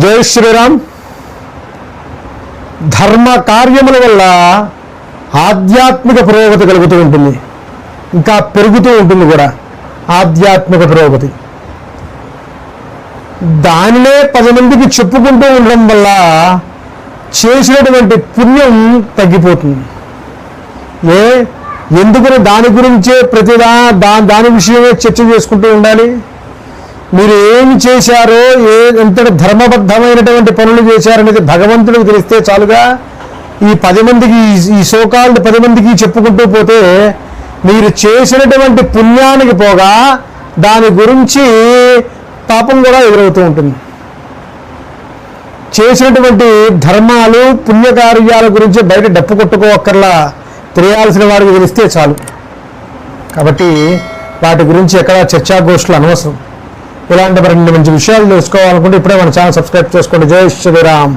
జై శ్రీరామ్ ధర్మ కార్యముల వల్ల ఆధ్యాత్మిక పురోగతి కలుగుతూ ఉంటుంది. ఇంకా పెరుగుతూ ఉంటుంది కూడా ఆధ్యాత్మిక పురోగతి. దానినే పది మందికి చెప్పుకుంటూ ఉండడం వల్ల చేసినటువంటి పుణ్యం తగ్గిపోతుంది. ఏ? ఎందుకని దాని గురించే ప్రతిదా దా దాని విషయమే చర్చ చేసుకుంటూ ఉండాలి? మీరు ఏమి చేశారో ఏ ఎంతటి ధర్మబద్ధమైనటువంటి పనులు చేశారనేది భగవంతుడికి తెలిస్తే చాలుగా. ఈ పది మందికి ఈ- ఈ పది మందికి చెప్పుకుంటూ పోతే మీరు చేసినటువంటి పుణ్యానికి పోగా దాని గురించి పాపం కూడా ఎదురవుతూ ఉంటుంది. చేసినటువంటి ధర్మాలు పుణ్యకార్యాల గురించి బయట డప్పు కొట్టుకోవక్కర్లా తెలియాల్సిన వారికి తెలిస్తే చాలు. కాబట్టి వాటి గురించి ఎక్కడ చర్చాగోష్ఠులు అనవసరం. ఇలాంటి మరిన్ని మంచి విషయాలు తెలుసుకోవాలనుకుంటే ఇప్పుడే మన ఛానల్ సబ్స్క్రైబ్ చేసుకోండి. జై శ్రీరామ్.